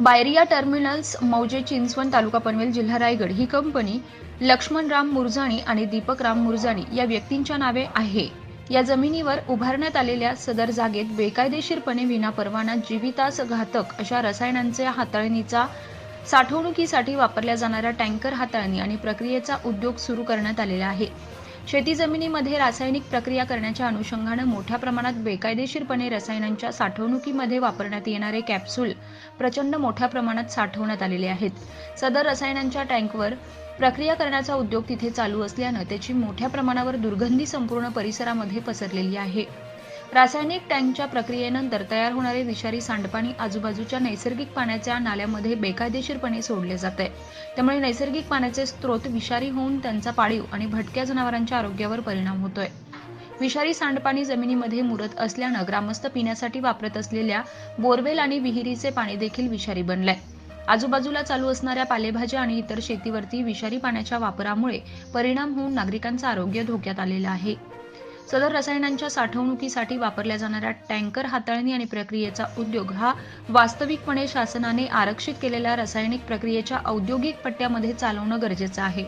Bairiya terminals मौजे चिंचवण तालुका पनवेल जिल्हा रायगड. ही कंपनी लक्ष्मणराम मुरजाणी आणि दीपक राम मुरजाणी या व्यक्तींच्या नावे आहे. या जमिनीवर उभारण्यात आलेल्या सदर जागेत बेकायदेशीरपणे विना परवाना जीवितास घातक अशा रसायनांच्या हाताळणीचा साठवणुकीसाठी वापरल्या जाणाऱ्या टँकर हाताळणी आणि प्रक्रियेचा उद्योग सुरू करण्यात आलेला आहे. शेती जमिनीमध्ये रासायनिक प्रक्रिया करण्याच्या अनुषंगानं मोठ्या प्रमाणात बेकायदेशीरपणे रसायनांच्या साठवणुकीमध्ये वापरण्यात येणारे कॅप्सूल प्रचंड मोठ्या प्रमाणात साठवण्यात आलेले आहेत. सदर रसायनांच्या टँकवर प्रक्रिया करण्याचा उद्योग तिथे चालू असल्यानं त्याची मोठ्या प्रमाणावर दुर्गंधी संपूर्ण परिसरामध्ये पसरलेली आहे. रासायनिक टँकच्या प्रक्रियेनंतर तयार होणारे विषारी सांडपाणी आजूबाजूच्या नैसर्गिक पाण्याच्या नाल्यामध्ये बेकायदेशीरपणे सोडले जाते. त्यामुळे नैसर्गिक पाण्याचे स्रोत विषारी होऊन त्यांचा पाळीव आणि भटक्या जनावरांच्या आरोग्यावर परिणाम होतोय. विषारी सांडपाणी जमिनीमध्ये मुरत असल्यानं ग्रामस्थ पिण्यासाठी वापरत असलेल्या बोरवेल आणि विहिरीचे पाणी देखील विषारी बनलंय. आजूबाजूला चालू असणाऱ्या पालेभाज्या आणि इतर शेतीवरती विषारी पाण्याच्या वापरामुळे परिणाम होऊन नागरिकांचं आरोग्य धोक्यात आलेलं आहे. सदर रसायनांच्या साठवणुकीसाठी वापरल्या जाणाऱ्या टँकर हाताळणी आणि प्रक्रियेचा उद्योग हा वास्तविकपणे शासनाने आरक्षित केलेल्या रासायनिक प्रक्रियेच्या औद्योगिक पट्ट्यामध्ये चालवणं गरजेचं आहे.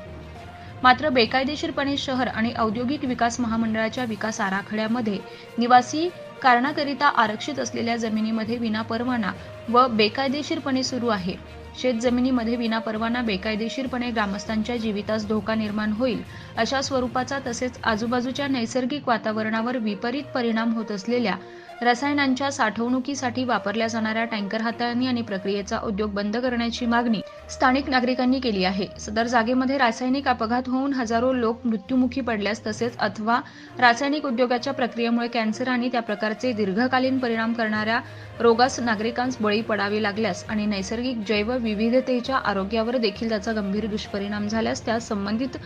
मात्र बेकायदेशीरपणे शहर आणि औद्योगिक विकास महामंडळाच्या विकास आराखड्यामध्ये निवासी कारणाकरिता आरक्षित असलेल्या जमिनीमध्ये विनापरवाना व बेकायदेशीरपणे सुरू आहे. शेत जमिनीमध्ये विनापरवाना बेकायदेशीरपणे ग्रामस्थांच्या जीवितास धोका निर्माण होईल अशा स्वरूपाचा तसेच आजूबाजूच्या नैसर्गिक वातावरणावर विपरीत परिणाम होत असलेल्या रसायनांच्या साठवणुकीसाठी वापरल्या जाणाऱ्या टँकर हाताळणी आणि प्रक्रियेचा उद्योग बंद करण्याची मागणी स्थानिक नागरिकांनी केली आहे. सदर जागेमध्ये रासायनिक अपघात होऊन हजारो लोक मृत्युमुखी पडल्यास तसेच अथवा रासायनिक उद्योगाच्या प्रक्रियेमुळे कॅन्सर आणि त्या प्रकारचे दीर्घकालीन परिणाम करणाऱ्या रोगास नागरिकांस बळी पडावे लागल्यास आणि नैसर्गिक जैवविविधतेच्या आरोग्यावर देखील त्याचा गंभीर दुष्परिणाम झाल्यास त्यास संबंधित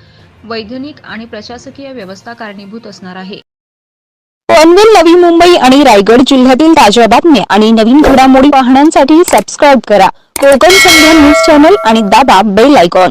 वैधानिक आणि प्रशासकीय व्यवस्था कारणीभूत असणार आहे. पनवेल नवी मुंबई आणि रायगड जिल्ह्यातील ताज्या बातम्या आणि नवीन घडामोडी पाहण्यासाठी सबस्क्राईब करा. कोकण संध्या न्यूज चॅनल आणि दाबा बेल आयकॉन